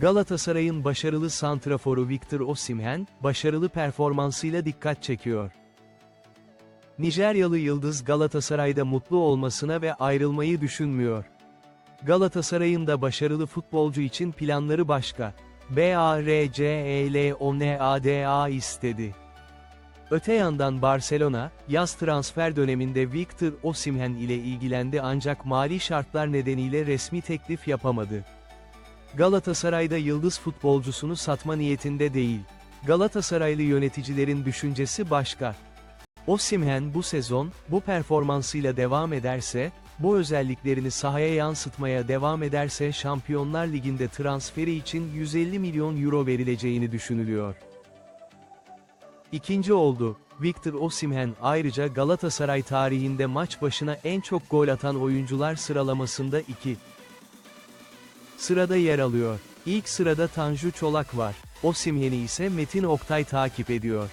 Galatasaray'ın başarılı santraforu Victor Osimhen, başarılı performansıyla dikkat çekiyor. Nijeryalı yıldız Galatasaray'da mutlu olmasına ve ayrılmayı düşünmüyor. Galatasaray'ın da başarılı futbolcu için planları başka. E BARCELONADA istedi. Öte yandan Barcelona, yaz transfer döneminde Victor Osimhen ile ilgilendi ancak mali şartlar nedeniyle resmi teklif yapamadı. Galatasaray'da yıldız futbolcusunu satma niyetinde değil. Galatasaraylı yöneticilerin düşüncesi başka. Osimhen bu sezon, bu performansıyla devam ederse, bu özelliklerini sahaya yansıtmaya devam ederse Şampiyonlar Ligi'nde transferi için 150 milyon euro verileceğini düşünülüyor. İkinci oldu. Victor Osimhen ayrıca Galatasaray tarihinde maç başına en çok gol atan oyuncular sıralamasında 2. Sırada yer alıyor. İlk sırada Tanju Çolak var. Osimhen'i ise Metin Oktay takip ediyor.